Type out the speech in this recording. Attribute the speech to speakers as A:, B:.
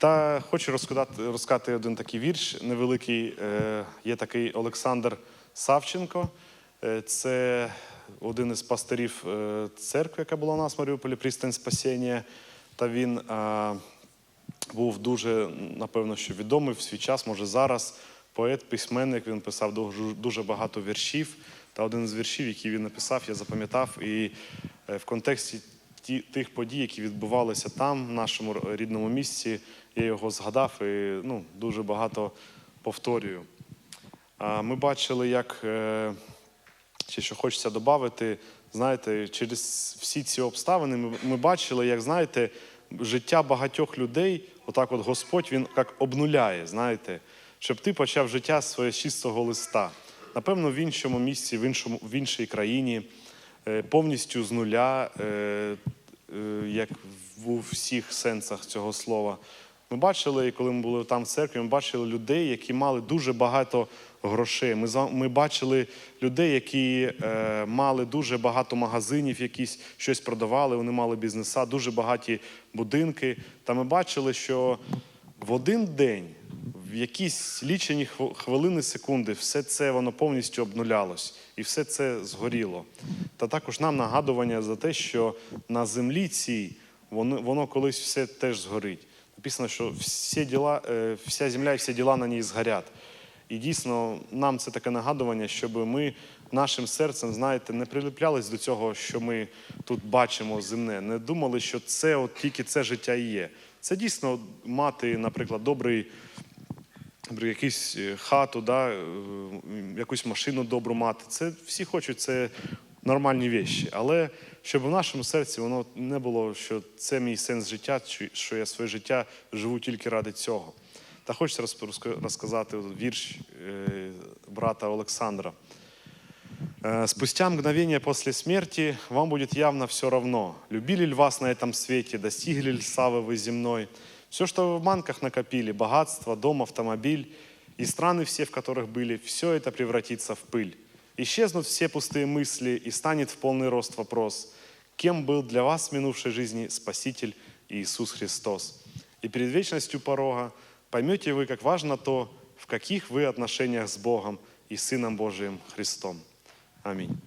A: Та хочу розказати, розказати один такий вірш невеликий. Е, Є такий Олександр Савченко. Е, Це один із пастирів е, церкви, яка була у нас в Маріуполі, Пристань Спасіння. Та він е, був дуже, напевно, що відомий в свій час, може зараз. Поет, письменник, він писав дуже, багато віршів. Та один з віршів, який він написав, я запам'ятав. І в контексті ті, тих подій, які відбувалися там, в нашому рідному місці, я його згадав і ну, дуже багато повторюю. А Ми бачили, як е, ще що хочеться додати, знаєте, через всі ці обставини ми, ми бачили, як знаєте, життя багатьох людей, отак от Господь він як обнуляє, знаєте, щоб ти почав життя своє з чистого листа. Напевно, в іншому місці, в, іншому, в іншій країні, е, повністю з нуля, е, як в- всіх сенсах цього слова. Ми бачили, коли ми були там в церкві, ми бачили людей, які мали дуже багато грошей. Ми, ми бачили людей, які е, мали дуже багато магазинів, якісь щось продавали, вони мали бізнеса, дуже багаті будинки. Та ми бачили, що в один день, в якісь лічені хвилини, секунди, все це воно повністю обнулялось і все це згоріло. Та також нам нагадування за те, що на землі цій воно, воно колись все теж згорить. Написано, що всі діла, е, вся земля і всі діла на ній згорять. І дійсно, нам це таке нагадування, щоб ми нашим серцем, знаєте, не приліплялись до цього, що ми тут бачимо земне, не думали, що це от тільки це життя і є. Це дійсно мати, наприклад, добрий якусь е, хату, да, е, якусь машину добру мати. Це всі хочуть, це нормальні віші. Але щоб в нашому серці воно не було, що це мій сенс життя, чи- що я своє життя живу тільки ради цього. Та хочеться розп- розк- розказати вірш е, брата Олександра. Э, Спустя мгновение после смерти вам будет явно все равно, любили ли вас на этом свете, достигли ли славы вы земной. Все, что вы в банках накопили, богатство, дом, автомобиль и страны все, в которых были, все это превратится в пыль. Исчезнут все пустые мысли и станет в полный рост вопрос, кем был для вас в минувшей жизни Спаситель Иисус Христос. И перед вечностью порога поймете вы, как важно то, в каких вы отношениях с Богом и Сыном Божиим Христом. Аминь.